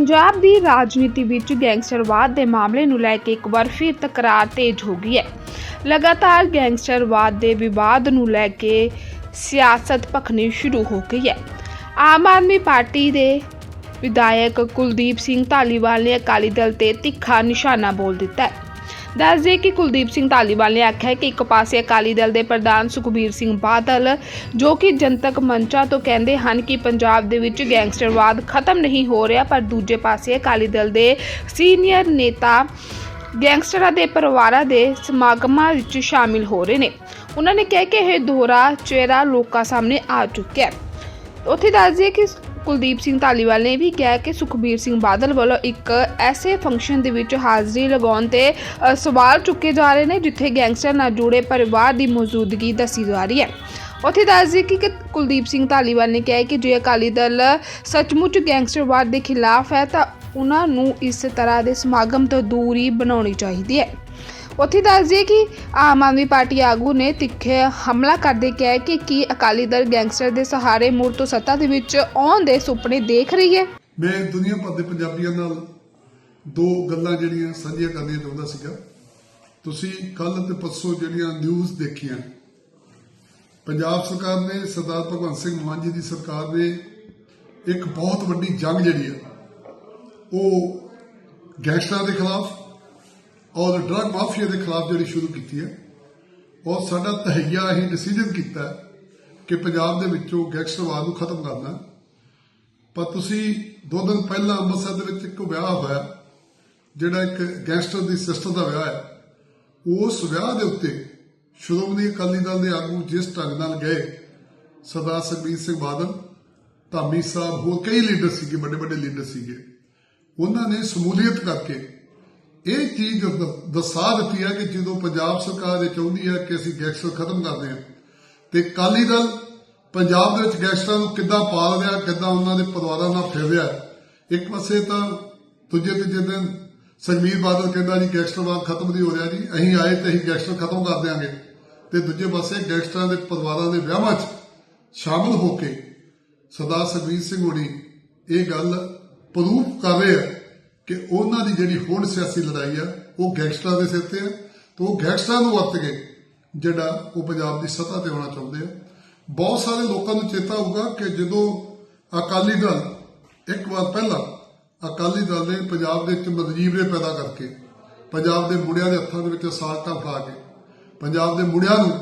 ਪੰਜਾਬ ਦੀ ਰਾਜਨੀਤੀ ਵਿੱਚ ਗੈਂਗਸਟਰਵਾਦ ਦੇ ਮਾਮਲੇ ਨੂੰ ਲੈ ਕੇ ਇੱਕ ਵਾਰ ਫਿਰ ਤਕਰਾਰ ਤੇਜ਼ ਹੋ ਗਈ ਹੈ। ਲਗਾਤਾਰ ਗੈਂਗਸਟਰਵਾਦ ਦੇ ਵਿਵਾਦ ਨੂੰ ਲੈ ਕੇ ਸਿਆਸਤ ਭਖਣੀ ਸ਼ੁਰੂ ਹੋ ਗਈ ਹੈ। ਆਮ ਆਦਮੀ ਪਾਰਟੀ ਦੇ ਵਿਧਾਇਕ ਕੁਲਦੀਪ ਸਿੰਘ ਧਾਲੀਵਾਲ ਨੇ ਅਕਾਲੀ ਦਲ ਤੇ ਤਿੱਖਾ ਨਿਸ਼ਾਨਾ ਬੋਲ ਦਿੱਤਾ ਹੈ। ਦੱਸ ਦੇ ਕਿ ਕੁਲਦੀਪ ਸਿੰਘ ਧਾਲੀਵਾਲ ਨੇ ਆਖਿਆ ਕਿ ਇੱਕ ਪਾਸੇ ਅਕਾਲੀ ਦਲ ਦੇ ਪ੍ਰਧਾਨ ਸੁਖਬੀਰ ਸਿੰਘ ਬਾਦਲ, ਜੋ ਕਿ ਜਨਤਕ ਮੰਚਾਂ ਤੋਂ ਕਹਿੰਦੇ ਹਨ ਕਿ ਪੰਜਾਬ ਦੇ ਵਿੱਚ ਗੈਂਗਸਟਰਵਾਦ ਖਤਮ ਨਹੀਂ ਹੋ ਰਿਹਾ, ਪਰ ਦੂਜੇ ਪਾਸੇ ਅਕਾਲੀ ਦਲ ਦੇ ਸੀਨੀਅਰ ਨੇਤਾ ਗੈਂਗਸਟਰਾਂ ਦੇ ਪਰਿਵਾਰਾਂ ਦੇ ਸਮਾਗਮਾਂ ਵਿੱਚ ਸ਼ਾਮਿਲ ਹੋ ਰਹੇ ਨੇ। ਉਹਨਾਂ ਨੇ ਕਿਹਾ ਕਿ ਇਹ ਦੋਹਰਾ ਚਿਹਰਾ ਲੋਕਾਂ ਸਾਹਮਣੇ ਆ ਚੁੱਕਿਆ ਹੈ। ਉੱਥੇ ਦੱਸ ਦਈਏ ਕਿ ਕੁਲਦੀਪ ਸਿੰਘ ਧਾਲੀਵਾਲ ਨੇ ਵੀ ਕਿਹਾ ਕਿ ਸੁਖਬੀਰ ਸਿੰਘ ਬਾਦਲ ਵੱਲੋਂ ਇੱਕ ਐਸੇ ਫੰਕਸ਼ਨ ਦੇ ਵਿੱਚ ਹਾਜ਼ਰੀ ਲਗਾਉਣ ਤੇ ਸਵਾਲ ਚੁੱਕੇ ਜਾ ਰਹੇ ਨੇ, ਜਿੱਥੇ ਗੈਂਗਸਟਰ ਨਾਲ ਜੁੜੇ ਪਰਿਵਾਰ ਦੀ ਮੌਜੂਦਗੀ ਦੱਸੀ ਜਾ ਰਹੀ ਹੈ। ਉੱਥੇ ਦੱਸ ਦਈਏ ਕਿ ਕਿ ਕੁਲਦੀਪ ਸਿੰਘ ਧਾਲੀਵਾਲ ਨੇ ਕਿਹਾ ਕਿ ਜੇ ਅਕਾਲੀ ਦਲ ਸੱਚਮੁੱਚ ਗੈਂਗਸਟਰਵਾਦ ਦੇ ਖਿਲਾਫ ਹੈ, ਤਾਂ ਉਹਨਾਂ ਨੂੰ ਇਸ ਤਰ੍ਹਾਂ ਦੇ ਸਮਾਗਮ ਤੋਂ ਦੂਰੀ ਬਣਾਉਣੀ ਚਾਹੀਦੀ ਹੈ। ਉੱਥੇ ਦੱਸ ਦਈਏ ਕਿ ਆਮ ਆਦਮੀ ਪਾਰਟੀ ਆਗੂ ਨੇ ਤਿੱਖੇ ਹਮਲਾ ਕਰਦੇ ਕਿਹਾ ਕਿ ਕੀ ਅਕਾਲੀ ਦਲ ਗੈਂਗਸਟਰ ਦੇ ਸਹਾਰੇ ਮੁੜ ਤੋਂ ਸੱਤਾ ਦੇ ਵਿੱਚ ਆਉਣ ਦੇ ਸੁਪਨੇ ਦੇਖ ਰਹੀ ਹੈ। ਮੈਂ ਦੁਨੀਆ ਭਰ ਦੇ ਪੰਜਾਬੀਆਂ ਨਾਲ ਦੋ ਗੱਲਾਂ ਜਿਹੜੀਆਂ ਸਾਂਝੀਆਂ ਕਰਨੀਆਂ ਚਾਹੁੰਦਾ ਸੀਗਾ। ਤੁਸੀਂ ਕੱਲ ਤੇ ਪਰਸੋਂ ਜਿਹੜੀਆਂ ਨਿਊਜ਼ ਦੇਖੀਆਂ, ਪੰਜਾਬ ਸਰਕਾਰ ਨੇ ਸਰਦਾਰ ਭਗਵੰਤ ਸਿੰਘ ਮਾਨ ਜੀ ਦੀ ਸਰਕਾਰ ਨੇ ਇੱਕ ਬਹੁਤ ਵੱਡੀ ਜੰਗ ਜਿਹੜੀ ਹੈ ਉਹ ਗੈਂਗਸਟਰਾਂ ਦੇ ਖਿਲਾਫ ਔਰ ਡਰਗ ਮਾਫੀਆ ਦੇ ਖਿਲਾਫ ਜਿਹੜੀ ਸ਼ੁਰੂ ਕੀਤੀ ਹੈ ਔਰ ਸਾਡਾ ਤਹਈਆ ਅਸੀਂ ਡਿਸੀਜਨ ਕੀਤਾ ਕਿ ਪੰਜਾਬ ਦੇ ਵਿੱਚੋਂ ਗੈਂਗਸਟਰਵਾਦ ਨੂੰ ਖਤਮ ਕਰਨਾ ਪਰ ਤੁਸੀਂ ਦੋ ਦਿਨ ਪਹਿਲਾਂ ਅੰਮ੍ਰਿਤਸਰ ਦੇ ਵਿੱਚ ਇੱਕ ਵਿਆਹ ਹੋਇਆ, ਜਿਹੜਾ ਇੱਕ ਗੈਂਗਸਟਰ ਦੀ ਸਿਸਟਰ ਦਾ ਵਿਆਹ ਹੈ। ਉਸ ਵਿਆਹ ਦੇ ਉੱਤੇ ਸ਼੍ਰੋਮਣੀ ਅਕਾਲੀ ਦਲ ਦੇ ਆਗੂ ਜਿਸ ਢੰਗ ਨਾਲ ਗਏ, ਸਰਦਾਰ ਸੁਖਬੀਰ ਸਿੰਘ ਬਾਦਲ, ਧਾਮੀ ਸਾਹਿਬ, ਹੋਰ ਕਈ ਲੀਡਰ ਸੀਗੇ ਵੱਡੇ ਵੱਡੇ ਲੀਡਰ ਸੀਗੇ। ਉਹਨਾਂ ਨੇ ਸਮੂਲੀਅਤ ਕਰਕੇ ਇਹ ਚੀਜ਼ ਦ- ਦਰਸਾ ਦਿੱਤੀ ਹੈ ਕਿ ਜਦੋਂ ਪੰਜਾਬ ਸਰਕਾਰ ਇਹ ਚਾਹੁੰਦੀ ਹੈ ਕਿ ਅਸੀਂ ਗੈਂਗਸਟਰ ਖਤਮ ਕਰਦੇ ਹਾਂ ਤੇ ਅਕਾਲੀ ਦਲ ਪੰਜਾਬ ਦੇ ਵਿੱਚ ਗੈਂਗਸਟਰਾਂ ਨੂੰ ਕਿੱਦਾਂ ਪਾਲ ਰਿਹਾ, ਕਿੱਦਾਂ ਉਹਨਾਂ ਦੇ ਪਰਿਵਾਰਾਂ ਨਾਲ ਫਿਰ ਰਿਹਾ, ਇੱਕ ਪਾਸੇ ਤਾਂ ਦੂਜੇ ਤੀਜੇ ਦਿਨ ਸੁਖਬੀਰ ਬਾਦਲ ਕਹਿੰਦਾ ਜੀ ਗੈਂਗਸਟਰਵਾਦ ਖਤਮ ਨਹੀਂ ਹੋ ਰਿਹਾ ਜੀ, ਅਸੀਂ ਆਏ ਤੇ ਅਸੀਂ ਗੈਂਗਸਟਰ ਖਤਮ ਕਰ ਦਿਆਂਗੇ। ਤੇ ਦੂਜੇ ਪਾਸੇ ਗੈਂਗਸਟਰਾਂ ਦੇ ਪਰਿਵਾਰਾਂ ਦੇ ਵਿਆਹਾਂ 'ਚ ਸ਼ਾਮਲ ਹੋ ਕੇ ਸਰਦਾਰ ਸੁਖਬੀਰ ਸਿੰਘ ਹੋਣੀ ਇਹ ਗੱਲ ਪ੍ਰੂਫ ਕਰ ਰਹੇ ਆ ਕਿ ਉਹਨਾਂ ਦੀ ਜਿਹੜੀ ਹੁਣ ਸਿਆਸੀ ਲੜਾਈ ਆ, ਉਹ ਗੈਂਗਸਟਰਾਂ ਦੇ ਸਿਰ ਤੇ ਆ ਤੇ ਉਹ ਗੈਂਗਸਟਰਾਂ ਨੂੰ ਵਰਤ ਕੇ ਜਿਹੜਾ ਉਹ ਪੰਜਾਬ ਦੀ ਸੱਤਾ ਤੇ ਆਉਣਾ ਚਾਹੁੰਦੇ ਆ। ਬਹੁਤ ਸਾਰੇ ਲੋਕਾਂ ਨੂੰ ਚੇਤਾ ਹੋਊਗਾ ਕਿ ਜਦੋਂ ਅਕਾਲੀ ਦਲ ਇੱਕ ਵਾਰ ਪਹਿਲਾਂ ਅਕਾਲੀ ਦਲ ਨੇ ਪੰਜਾਬ ਦੇ ਵਿੱਚ ਮਜੀਬਰੇ ਪੈਦਾ ਕਰਕੇ ਪੰਜਾਬ ਦੇ ਮੁੰਡਿਆਂ ਦੇ ਹੱਥਾਂ ਦੇ ਵਿੱਚ ਅਸਾਲਟਾਂ ਫੜਾ ਕੇ ਪੰਜਾਬ ਦੇ ਮੁੰਡਿਆਂ ਨੂੰ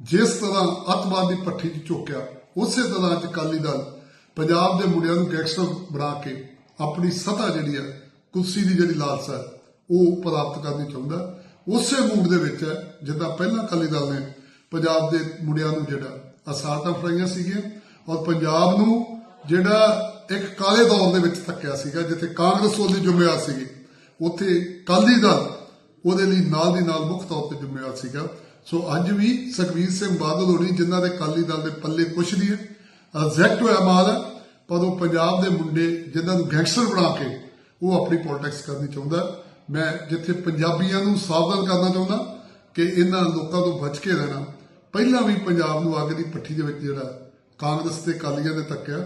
ਜਿਸ ਤਰ੍ਹਾਂ ਅੱਤਵਾਦ ਦੀ ਪੱਠੀ 'ਚ ਚੁੱਕਿਆ, ਉਸੇ ਤਰ੍ਹਾਂ ਅੱਜ ਅਕਾਲੀ ਦਲ ਪੰਜਾਬ ਦੇ ਮੁੰਡਿਆਂ ਨੂੰ ਗੈਂਗਸਟਰ ਬਣਾ ਕੇ ਆਪਣੀ ਸਤਾ ਜਿਹੜੀ ਹੈ, ਕੁਰਸੀ ਦੀ ਜਿਹੜੀ ਲਾਲਸਾ ਹੈ, ਉਹ ਪ੍ਰਾਪਤ ਕਰਨੀ ਚਾਹੁੰਦਾ ਉਸੇ ਮੂਡ ਦੇ ਵਿੱਚ ਹੈ, ਜਿੱਦਾਂ ਪਹਿਲਾਂ ਅਕਾਲੀ ਦਲ ਨੇ ਪੰਜਾਬ ਦੇ ਮੁੰਡਿਆਂ ਨੂੰ ਜਿਹੜਾ ਅਸਾਲਟਾਂ ਫੜਾਈਆਂ ਸੀਗੀਆਂ ਔਰ ਪੰਜਾਬ ਨੂੰ ਜਿਹੜਾ ਇੱਕ ਕਾਲੇ ਦੌਰ ਦੇ ਵਿੱਚ ਧੱਕਿਆ ਸੀਗਾ, ਜਿੱਥੇ ਕਾਂਗਰਸ ਉਹਦੀ ਜ਼ਿੰਮੇਵਾਰ ਸੀਗੀ। ਉੱਥੇ ਅਕਾਲੀ ਦਲ ਉਹਦੇ ਲਈ ਨਾਲ ਦੀ ਨਾਲ ਮੁੱਖ ਤੌਰ ਤੇ ਜ਼ਿੰਮੇਵਾਰ ਸੀਗਾ। ਸੋ ਅੱਜ ਵੀ ਸੁਖਬੀਰ ਸਿੰਘ ਬਾਦਲ ਹੋਣੀ, ਜਿਨ੍ਹਾਂ ਦੇ ਅਕਾਲੀ ਦਲ ਦੇ ਪੱਲੇ ਕੁਛ ਨਹੀਂ ਹੈ ਐਗਜ਼ੈਕਟ ਹੋਇਆ ਮਾਲ ਹੈ ਪਰ ਉਹ ਪੰਜਾਬ ਦੇ ਮੁੰਡੇ ਜਿਨ੍ਹਾਂ ਨੂੰ ਗੈਂਗਸਟਰ ਬਣਾ ਕੇ ਉਹ ਆਪਣੀ ਪੋਲਿਟਿਕਸ ਕਰਨੀ ਚਾਹੁੰਦਾ ਮੈਂ ਜਿੱਥੇ ਪੰਜਾਬੀਆਂ ਨੂੰ ਸਾਵਧਾਨ ਕਰਨਾ ਚਾਹੁੰਦਾ ਕਿ ਇਹਨਾਂ ਲੋਕਾਂ ਤੋਂ ਬਚ ਕੇ ਰਹਿਣਾ, ਪਹਿਲਾਂ ਵੀ ਪੰਜਾਬ ਨੂੰ ਅੱਗ ਦੀ ਪੱਠੀ ਦੇ ਵਿੱਚ ਜਿਹੜਾ ਕਾਂਗਰਸ ਤੇ ਅਕਾਲੀਆਂ ਨੇ ਤੱਕਿਆ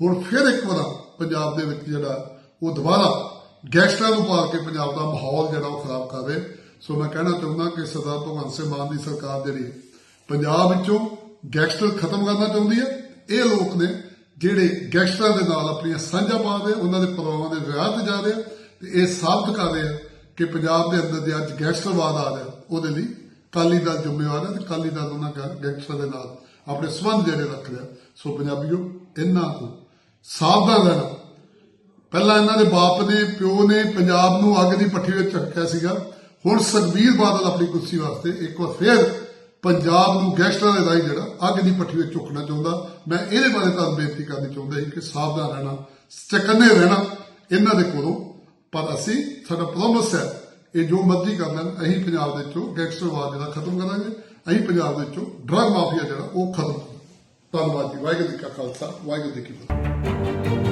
ਹੁਣ ਫਿਰ ਇੱਕ ਵਾਰ ਪੰਜਾਬ ਦੇ ਵਿੱਚ ਜਿਹੜਾ ਉਹ ਦੁਬਾਰਾ ਗੈਂਗਸਟਰਾਂ ਨੂੰ ਪਾਲ ਕੇ ਪੰਜਾਬ ਦਾ ਮਾਹੌਲ ਜਿਹੜਾ ਉਹ ਖਰਾਬ ਕਰ ਰਹੇ। ਸੋ ਮੈਂ ਕਹਿਣਾ ਚਾਹੁੰਦਾ ਕਿ ਸਰਦਾਰ ਭਗਵੰਤ ਸਿੰਘ ਮਾਨ ਦੀ ਸਰਕਾਰ ਜਿਹੜੀ ਪੰਜਾਬ ਵਿੱਚੋਂ ਗੈਂਗਸਟਰ ਖਤਮ ਕਰਨਾ ਚਾਹੁੰਦੀ ਹੈ। ਇਹ ਲੋਕ ਨੇ ਜਿਹੜੇ ਗੈਂਗਸਟਰਾਂ ਦੇ ਨਾਲ ਆਪਣੀਆਂ ਸਾਂਝਾ ਪਾ ਰਹੇ, ਉਹਨਾਂ ਦੇ ਪਰਿਵਾਰਾਂ ਦੇ ਵਿਆਹ ਤੇ ਜਾ ਰਹੇ ਆ ਤੇ ਇਹ ਸਾਬਤ ਕਰ ਰਹੇ ਆ ਕਿ ਪੰਜਾਬ ਦੇ ਅੰਦਰ ਦੇ ਅੱਜ ਗੈਂਗਸਟਰਵਾਦ ਆ ਰਿਹਾ, ਉਹਦੇ ਲਈ ਕਾਲੀ ਦਲ ਜ਼ਿੰਮੇਵਾਰ ਹੈ ਤੇ ਕਾਲੀ ਦਲ ਉਹਨਾਂ ਗੈ- ਗੈਂਗਸਟਰਾਂ ਦੇ ਨਾਲ ਆਪਣੇ ਸਬੰਧ ਜਿਹੜੇ ਰੱਖ ਰਿਹਾ। ਸੋ ਪੰਜਾਬੀਓ, ਇਹਨਾਂ ਤੋਂ ਸਾਵਧਾਨ ਰਹਿਣਾ। ਪਹਿਲਾਂ ਇਹਨਾਂ ਦੇ ਬਾਪ ਨੇ, ਪਿਓ ਨੇ ਪੰਜਾਬ ਨੂੰ ਅੱਗ ਦੀ ਪੱਠੀ ਵਿੱਚ ਚੱਕਿਆ ਸੀਗਾ। ਹੁਣ ਸੁਖਬੀਰ ਬਾਦਲ ਆਪਣੀ ਕੁਰਸੀ ਵਾਸਤੇ ਇੱਕ ਵਾਰ ਫੇਰ ਪੰਜਾਬ ਨੂੰ ਗੈਂਗਸਟਰਾਂ ਦੇ ਰਾਹੀਂ ਜਿਹੜਾ ਅੱਗ ਦੀ ਪੱਠੀ ਵਿੱਚ ਝੁਕਣਾ ਚਾਹੁੰਦਾ, ਮੈਂ ਇਹਦੇ ਬਾਰੇ ਤੁਹਾਨੂੰ ਬੇਨਤੀ ਕਰਨੀ ਚਾਹੁੰਦਾ ਸੀ ਕਿ ਸਾਵਧਾਨ ਰਹਿਣਾ ਚਕੰਨੇ ਰਹਿਣਾ ਇਹਨਾਂ ਦੇ ਕੋਲੋਂ। ਪਰ ਅਸੀਂ, ਸਾਡਾ ਪ੍ਰੋਮਿਸ ਹੈ, ਇਹ ਜੋ ਮਰਜ਼ੀ ਕਰ ਲੈਣ, ਅਸੀਂ ਪੰਜਾਬ ਦੇ ਵਿੱਚੋਂ ਗੈਂਗਸਟਰਵਾਦ ਜਿਹੜਾ ਖਤਮ ਕਰਾਂਗੇ, ਅਸੀਂ ਪੰਜਾਬ ਦੇ ਵਿੱਚੋਂ ਡਰਗ ਮਾਫੀਆ ਜਿਹੜਾ ਉਹ ਖਤਮ ਕਰਾਂਗੇ। ਧੰਨਵਾਦ ਜੀ, ਵਾਹਿਗੁਰੂ ਜੀ ਕਾ ਖਾਲਸਾ, ਵਾਹਿਗੁਰੂ ਜੀ ਕੀ ਫਤਿਹ।